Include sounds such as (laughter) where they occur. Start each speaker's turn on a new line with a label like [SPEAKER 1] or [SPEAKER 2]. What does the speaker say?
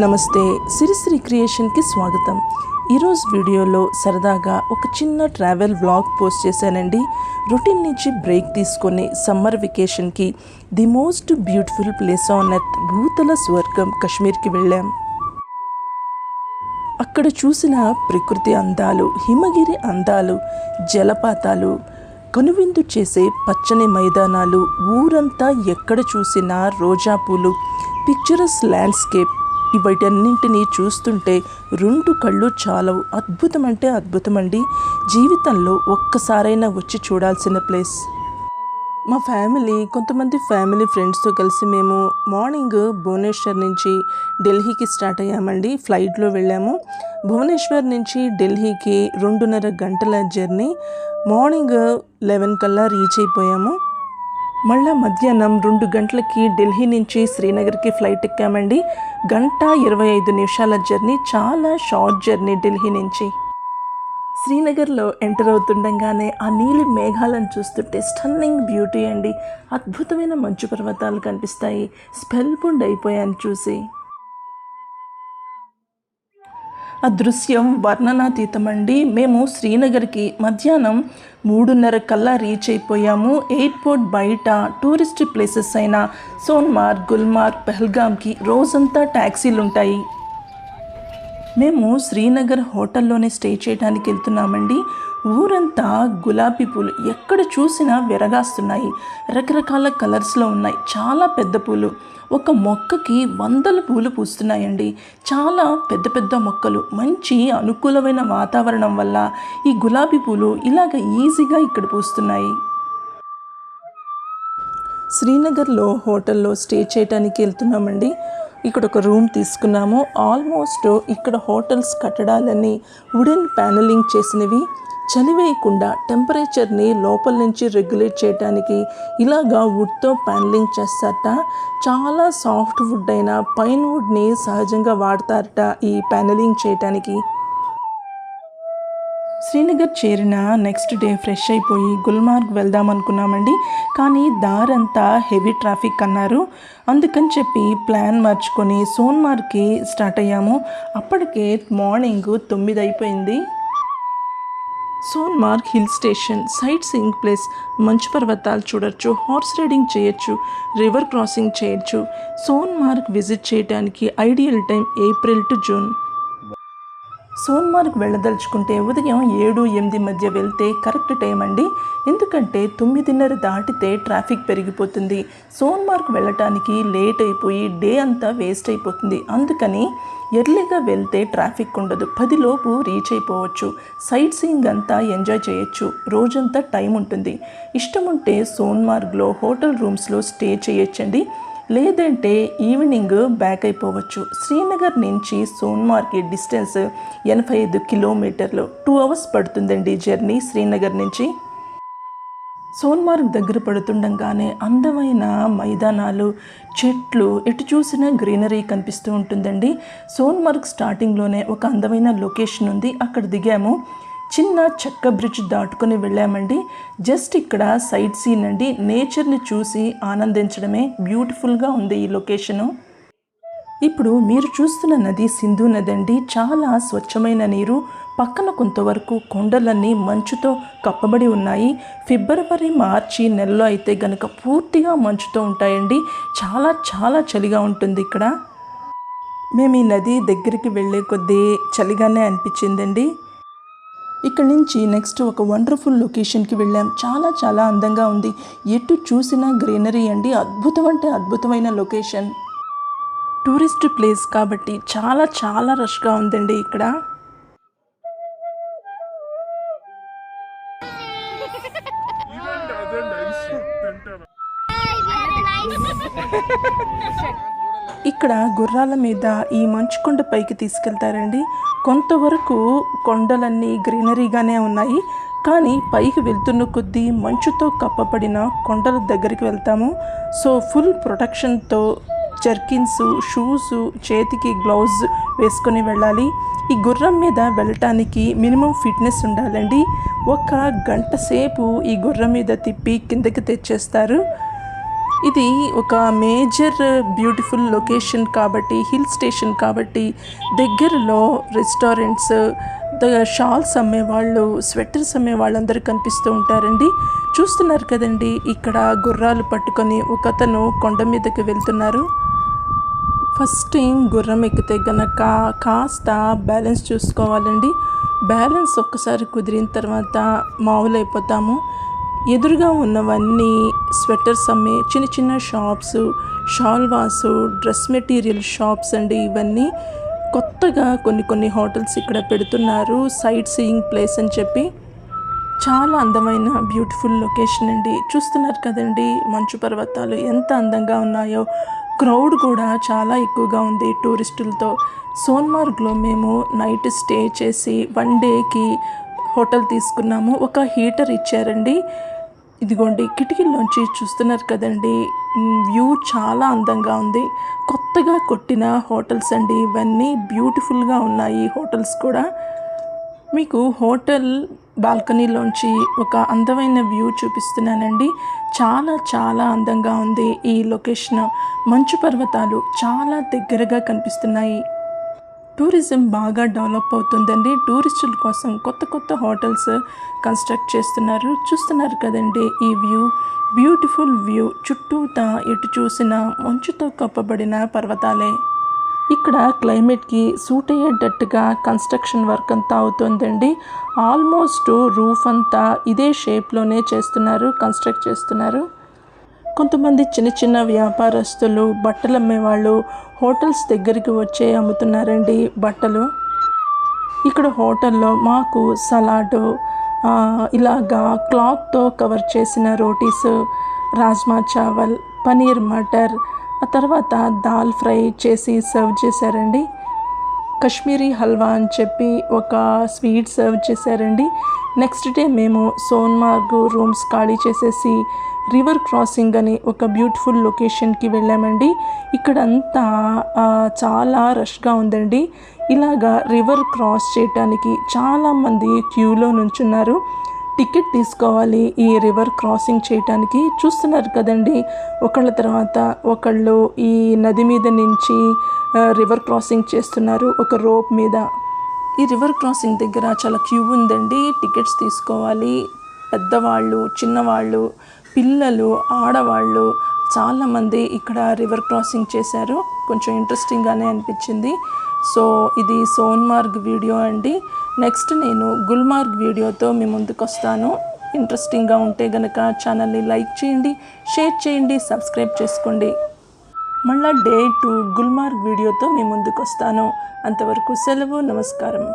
[SPEAKER 1] నమస్తే సిరిశ్రీ క్రియేషన్కి స్వాగతం. ఈరోజు వీడియోలో సరదాగా ఒక చిన్న ట్రావెల్ వ్లాగ్ పోస్ట్ చేశానండి. రొటీన్ నుంచి బ్రేక్ తీసుకొని summer వెకేషన్కి the most beautiful place on earth భూతల స్వర్గం కశ్మీర్కి వెళ్ళాం. అక్కడ చూసిన ప్రకృతి అందాలు హిమగిరి అందాలు జలపాతాలు కనువిందు చేసే పచ్చని మైదానాలు ఊరంతా ఎక్కడ చూసినా రోజా పూలు పిక్చరస్ ల్యాండ్స్కేప్ వీటన్నింటినీ చూస్తుంటే రెండు కళ్ళు చాలవు. అద్భుతం అంటే అద్భుతం అండి జీవితంలో ఒక్కసారైనా వచ్చి చూడాల్సిన ప్లేస్. మా ఫ్యామిలీ కొంతమంది ఫ్యామిలీ ఫ్రెండ్స్తో కలిసి మేము మార్నింగ్ భువనేశ్వర్ నుంచి ఢిల్లీకి స్టార్ట్ అయ్యామండి. ఫ్లైట్లో వెళ్ళాము. భువనేశ్వర్ నుంచి ఢిల్లీకి రెండున్నర గంటల జర్నీ. మార్నింగ్ లెవెన్ కల్లా రీచ్ అయిపోయాము. మళ్ళా మధ్యాహ్నం రెండు గంటలకి ఢిల్లీ నుంచి శ్రీనగర్కి ఫ్లైట్ ఎక్కామండి. గంట ఇరవై ఐదు నిమిషాల జర్నీ చాలా షార్ట్ జర్నీ ఢిల్లీ నుంచి. శ్రీనగర్లో ఎంటర్ అవుతుండగానే ఆ నీలి మేఘాలను చూస్తుంటే స్టన్నింగ్ బ్యూటీ అండి. అద్భుతమైన మంచు పర్వతాలు కనిపిస్తాయి. స్పెల్ బుండ్ అయిపోయాను చూసి. ఆ దృశ్యం వర్ణనాతీతమండి. మేము శ్రీనగర్కి మధ్యాహ్నం మూడున్నర కల్లా రీచ్ అయిపోయాము. ఎయిర్పోర్ట్ బయట టూరిస్ట్ ప్లేసెస్ అయిన సోన్మార్గ్ గుల్మార్గ్ పెహల్గామ్కి రోజంతా ట్యాక్సీలు ఉంటాయి మేము శ్రీనగర్ హోటల్లోనే స్టే చేయడానికి వెళ్తున్నామండి. ఊరంతా గులాబీ పూలు. ఎక్కడ చూసినా విరగాస్తున్నాయి. రకరకాల కలర్స్లో ఉన్నాయి. చాలా పెద్ద పూలు. ఒక మొక్కకి వందల పూలు పూస్తున్నాయండి. చాలా పెద్ద పెద్ద మొక్కలు. మంచి అనుకూలమైన వాతావరణం వల్ల ఈ గులాబీ పూలు ఇలాగ ఈజీగా ఇక్కడ పూస్తున్నాయి. శ్రీనగర్లో హోటల్లో స్టే చేయడానికి వెళ్తున్నామండి. ఇక్కడ ఒక రూమ్ తీసుకున్నాము. ఆల్మోస్ట్ ఇక్కడ హోటల్స్ కట్టడాలన్నీ వుడెన్ ప్యానలింగ్ చేసినవి. చలివేయకుండా టెంపరేచర్ని లోపల నుంచి రెగ్యులేట్ చేయడానికి ఇలాగా వుడ్తో ప్యానలింగ్ చేస్తారట. చాలా సాఫ్ట్ వుడ్ అయిన పైన్ వుడ్ని సహజంగా వాడతారట ఈ ప్యానలింగ్ చేయటానికి. శ్రీనగర్ చేరిన నెక్స్ట్ డే ఫ్రెష్ అయిపోయి గుల్మార్గ్ వెళ్దాం అనుకున్నామండి. కానీ దారంతా హెవీ ట్రాఫిక్ అన్నారు. అందుకని చెప్పి ప్లాన్ మార్చుకొని సోన్మార్గ్కి స్టార్ట్ అయ్యాము. అప్పటికే మార్నింగ్ తొమ్మిది అయిపోయింది. Sonmarg hill station sightseeing place మంచు పర్వతాలు చూడొచ్చు హార్స్ రైడింగ్ చేయొచ్చు రివర్ క్రాసింగ్ చేయొచ్చు. సోన్మార్గ్ విజిట్ చేయడానికి ideal time April to June Sonmarg వెళ్ళదలుచుకుంటే ఉదయం ఏడు ఎనిమిది మధ్య వెళ్తే కరెక్ట్ టైం అండి. ఎందుకంటే తొమ్మిదిన్నర దాటితే ట్రాఫిక్ పెరిగిపోతుంది. సోన్మార్గ్ వెళ్ళటానికి లేట్ అయిపోయి డే అంతా వేస్ట్ అయిపోతుంది. అందుకని ఎర్లీగా వెళ్తే ట్రాఫిక్ ఉండదు. పదిలోపు రీచ్ అయిపోవచ్చు. సైట్ సీయింగ్ అంతా ఎంజాయ్ చేయొచ్చు. రోజంతా టైం ఉంటుంది. ఇష్టం ఉంటే సోన్మార్గ్లో హోటల్ రూమ్స్లో స్టే చేయొచ్చండి. లేదంటే ఈవినింగ్ బ్యాక్ అయిపోవచ్చు. శ్రీనగర్ నుంచి సోన్మార్గ్ డిస్టెన్స్ ఎనభై ఐదు కిలోమీటర్లు. టూ అవర్స్ పడుతుందండి జర్నీ శ్రీనగర్ నుంచి. సోన్మార్గ్ దగ్గర పడుతుండగానే అందమైన మైదానాలు చెట్లు ఎటు చూసినా గ్రీనరీ కనిపిస్తూ ఉంటుందండి. సోన్మార్గ్ స్టార్టింగ్లోనే ఒక అందమైన లొకేషన్ ఉంది. అక్కడ దిగాము. చిన్న చెక్క బ్రిడ్జ్ దాటుకొని వెళ్ళామండి. జస్ట్ ఇక్కడ సైట్ సీన్ అండి. నేచర్ని చూసి ఆనందించడమే బ్యూటిఫుల్గా ఉంది ఈ లొకేషను. ఇప్పుడు మీరు చూస్తున్న నది సింధు నది అండి. చాలా స్వచ్ఛమైన నీరు. పక్కన కొంతవరకు కొండలన్నీ మంచుతో కప్పబడి ఉన్నాయి. ఫిబ్రవరి మార్చి నెలలో అయితే గనక పూర్తిగా మంచుతో ఉంటాయండి. చాలా చాలా చలిగా ఉంటుంది ఇక్కడ. మేము ఈ నది దగ్గరికి వెళ్ళే కొద్దీ చలిగానే అనిపించిందండి. ఇక్కడ నుంచి నెక్స్ట్ ఒక వండర్ఫుల్ లొకేషన్కి వెళ్ళాం. చాలా చాలా అందంగా ఉంది. ఎటు చూసినా గ్రీనరీ అండి. అద్భుతం అంటే అద్భుతమైన లొకేషన్. టూరిస్ట్ ప్లేస్ కాబట్టి చాలా చాలా రష్గా ఉందండి ఇక్కడ. (laughs) (laughs) ఇక్కడ గుర్రాల మీద ఈ మంచు కొండ పైకి తీసుకెళ్తారండి. కొంతవరకు కొండలన్నీ గ్రీనరీగానే ఉన్నాయి. కానీ పైకి వెళ్తున్న కొద్దీ మంచుతో కప్పబడిన కొండల దగ్గరికి వెళ్తాము. సో ఫుల్ ప్రొటెక్షన్తో జర్కిన్స్ షూస్ చేతికి గ్లౌజ్ వేసుకొని వెళ్ళాలి. ఈ గుర్రం మీద వెళ్ళటానికి మినిమం ఫిట్నెస్ ఉండాలండి. ఒక గంట సేపు ఈ గుర్రం మీద తిప్పి కిందకి తెచ్చేస్తారు. ఇది ఒక మేజర్ బ్యూటిఫుల్ లొకేషన్ కాబట్టి హిల్ స్టేషన్ కాబట్టి. దగ్గరలో రెస్టారెంట్స్ షాల్స్ అమ్మేవాళ్ళు స్వెటర్స్ అమ్మే వాళ్ళందరూ కనిపిస్తూ ఉంటారండి. చూస్తున్నారు కదండి ఇక్కడ గుర్రాలు పట్టుకొని ఒకతను కొండ మీదకి వెళ్తున్నారు. ఫస్ట్ టైం గుర్రం ఎక్కితే గనక కాస్త బ్యాలెన్స్ చూసుకోవాలండి. బ్యాలెన్స్ ఒక్కసారి కుదిరిన తర్వాత మామూలు అయిపోతాము ఎదురుగా ఉన్నవన్నీ స్వెటర్స్ అమ్మే చిన్న చిన్న shops shawls dress material shops అండి ఇవన్నీ. కొత్తగా కొన్ని కొన్ని హోటల్స్ ఇక్కడ పెడుతున్నారు సైట్ సీయింగ్ ప్లేస్ అని చెప్పి. చాలా అందమైన బ్యూటిఫుల్ లొకేషన్ అండి. చూస్తున్నారు కదండి మంచు పర్వతాలు ఎంత అందంగా ఉన్నాయో. క్రౌడ్ కూడా చాలా ఎక్కువగా ఉంది టూరిస్టులతో. సోన్మార్గ్లో మేము నైట్ స్టే చేసి వన్ డేకి హోటల్ తీసుకున్నాము. ఒక హీటర్ ఇచ్చారండి. ఇదిగోండి కిటికీలోంచి చూస్తున్నారు కదండి. వ్యూ చాలా అందంగా ఉంది. కొత్తగా కొట్టిన హోటల్స్ అండి. ఇవన్నీ బ్యూటిఫుల్గా ఉన్నాయి హోటల్స్ కూడా. మీకు హోటల్ బాల్కనీలోంచి ఒక అందమైన వ్యూ చూపిస్తున్నానండి. చాలా చాలా అందంగా ఉంది ఈ లొకేషన్. మంచు పర్వతాలు చాలా దగ్గరగా కనిపిస్తున్నాయి. టూరిజం బాగా డెవలప్ అవుతుందండి. టూరిస్టుల కోసం కొత్త కొత్త హోటల్స్ కన్స్ట్రక్ట్ చేస్తున్నారు. చూస్తున్నారు కదండి ఈ వ్యూ. Beautiful view. చుట్టూతా ఎటు చూసిన మంచుతో కప్పబడిన పర్వతాలే. ఇక్కడ క్లైమేట్కి సూట్ అయ్యేటట్టుగా కన్స్ట్రక్షన్ వర్క్ అంతా అవుతుందండి. ఆల్మోస్ట్ రూఫ్ అంతా ఇదే షేప్లోనే చేస్తున్నారు కన్స్ట్రక్ట్ చేస్తున్నారు. కొంతమంది చిన్న చిన్న వ్యాపారస్తులు బట్టలు అమ్మేవాళ్ళు హోటల్స్ దగ్గరికి వచ్చే అమ్ముతున్నారండి బట్టలు. ఇక్కడ హోటల్లో మాకు సలాడ్ ఇలాగా క్లాత్తో కవర్ చేసిన రోటీస్ రాజ్మా చావల్ పనీర్ మటర్ ఆ తర్వాత దాల్ ఫ్రై చేసి సర్వ్ చేశారండి. కాశ్మీరీ హల్వా అని చెప్పి ఒక స్వీట్ సర్వ్ చేశారండి. నెక్స్ట్ డే మేము సోన్మార్గ్ రూమ్స్ ఖాళీ చేసేసి రివర్ క్రాసింగ్ అని ఒక బ్యూటిఫుల్ లొకేషన్కి వెళ్ళామండి. ఇక్కడంతా అంతా చాలా రష్గా ఉందండి. ఇలాగా రివర్ క్రాస్ చేయటానికి చాలామంది క్యూలో నుంచున్నారు. టికెట్ తీసుకోవాలి ఈ రివర్ క్రాసింగ్ చేయటానికి. చూస్తున్నారు కదండి ఒకళ్ళ తర్వాత ఒకళ్ళు ఈ నది మీద నుంచి రివర్ క్రాసింగ్ చేస్తున్నారు ఒక రోప్ మీద. ఈ రివర్ క్రాసింగ్ దగ్గర చాలా క్యూ ఉందండి. టికెట్స్ తీసుకోవాలి. పెద్దవాళ్ళు చిన్నవాళ్ళు పిల్లలు ఆడవాళ్ళు చాలామంది ఇక్కడ రివర్ క్రాసింగ్ చేశారు. కొంచెం ఇంట్రెస్టింగ్గానే అనిపించింది. సో ఇది సోన్మార్గ్ వీడియో అండి. నెక్స్ట్ నేను గుల్మార్గ్ వీడియోతో మీ ముందుకు వస్తాను. ఇంట్రెస్టింగ్గా ఉంటే గనక ఛానల్ని లైక్ చేయండి షేర్ చేయండి సబ్స్క్రైబ్ చేసుకోండి. మళ్ళా డే టు గుల్మార్గ్ వీడియోతో మీ ముందుకు వస్తాను. అంతవరకు సెలవు నమస్కారం.